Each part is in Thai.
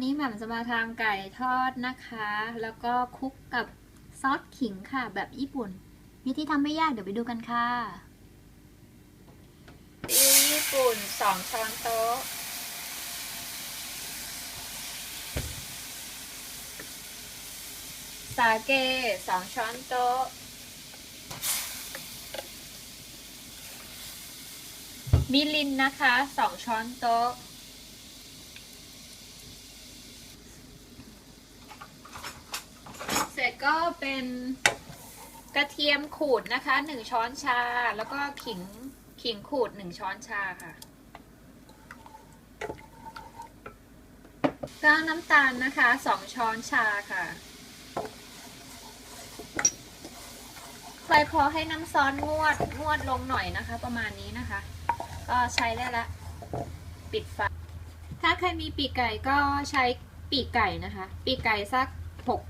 ันนี้หม่มจะมาทำไก่ทอดนะคะ แล้วก็คลุกกับซอสขิงค่ะ แบบญี่ปุ่น วิธีทำไม่ยากเดี๋ยวไปดูกันค่ะซีอิ๊วญี่ปุ่นสองช้อนโต๊ะ สาเกสองช้อนโต๊ะ มิลินนะคะสองช้อนโต๊ะ เสร็จ ก็เป็นกระเทียมขูดนะคะหนึ่งช้อนชา แล้วก็ขิงขิงขูดหนึ่งช้อนชาค่ะก็น้ำตาลนะคะสองช้อนชาค่ะใครพอให้น้ำซอสงวดงวดลงหน่อยนะคะ ประมาณนี้นะคะ ก็ใช้ได้ละ ปิดไฟถ้าใครมีปีกไก่ก็ใช้ปีกไก่นะคะ ปีกไก่สักหก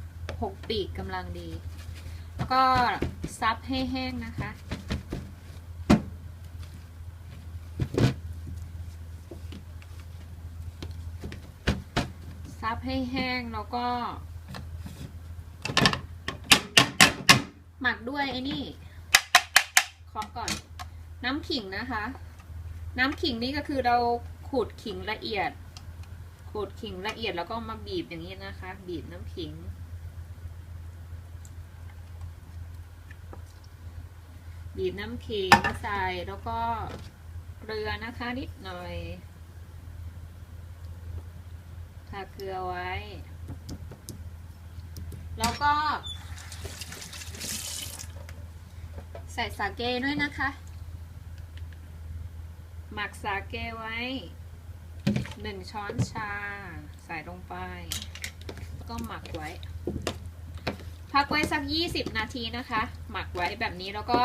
หกปีกกำลังดี แล้วก็ซับให้แห้งนะคะ ซับให้แห้งแล้วก็ หมักด้วยไอ้นี่ขอก่อน น้ำขิงนะคะ น้ำขิงนี่ก็คือเราขูดขิงละเอียดขูดขิงละเอียดแล้วก็มาบีบอย่างนี้นะคะ บีบน้ำขิง บีบน้ำขิงใส่แล้วก็เกลือนะคะนิดหน่อยทาเกลือไว้ แล้วก็ ใส่สาเกด้วยนะคะ หมักสาเกไว้หนึ่งช้อนชา ใส่ลงไป ก็หมักไว้ พักไว้สัก 20 นาทีนะคะ หมักไว้แบบนี้แล้วก็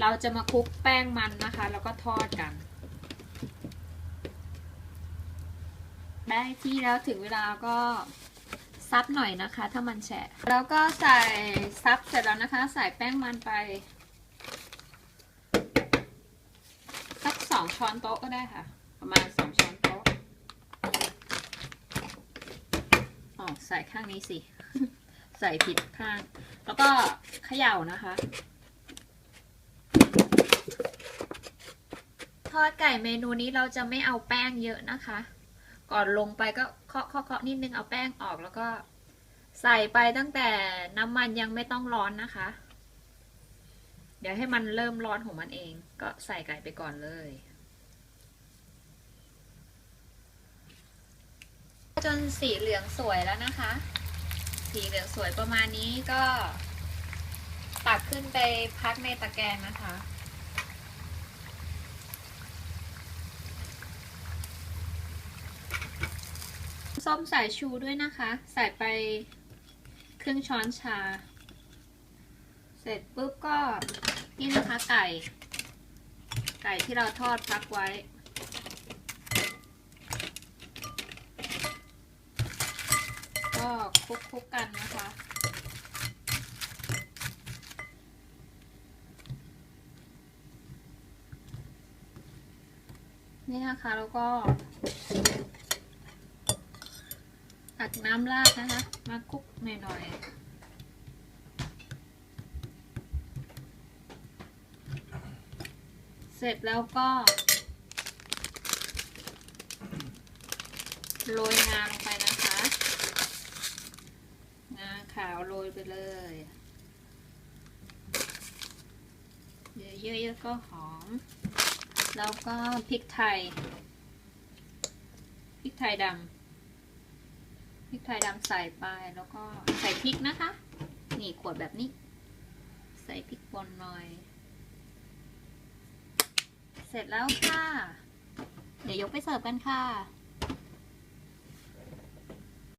เราจะมาคลุกแป้งมันนะคะ แล้วก็ทอดกัน ได้ที่แล้วถึงเวลาก็ซับหน่อยนะคะ ถ้ามันแฉะ แล้วก็ใส่ซับเสร็จแล้วนะคะ ใส่แป้งมันไปสักสองช้อนโต๊ะก็ได้ค่ะ ประมาณสองช้อนโต๊ะอ๋อใส่ข้างนี้สิ ใส่ผิดข้าง แล้วก็เขย่านะคะ ทอดไก่เมนูนี้เราจะไม่เอาแป้งเยอะนะคะ ก่อนลงไปก็เคาะเคาะเคาะนิดนึงเอาแป้งออกแล้วก็ใส่ไปตั้งแต่น้ำมันยังไม่ต้องร้อนนะคะ เดี๋ยวให้มันเริ่มร้อนของมันเอง ก็ใส่ไก่ไปก่อนเลย จนสีเหลืองสวยแล้วนะคะ สีเหลืองสวยประมาณนี้ก็ตักขึ้นไปพักในตะแกรงนะคะ ส้มสายชูด้วยนะคะ ใส่ไปครึ่งช้อนชา เสร็จปุ๊บก็นี่นะคะไก่ ไก่ที่เราทอดพักไว้ ก็คลุกๆกันนะคะนี่นะคะแล้วก็ ตักน้ำราดนะคะ มาคลุกหน่อยๆเสร็จแล้วก็โรยงาลงไปนะคะ งาขาวโรยไปเลยเยอะๆก็หอม แล้วก็พริกไทย พริกไทยดำ พริกไทยดำใส่ไปแล้วก็ใส่พริกนะคะ นี่ขวดแบบนี้ ใส่พริกป่นหน่อย เสร็จแล้วค่ะ เดี๋ยวยกไปเสิร์ฟกันค่ะ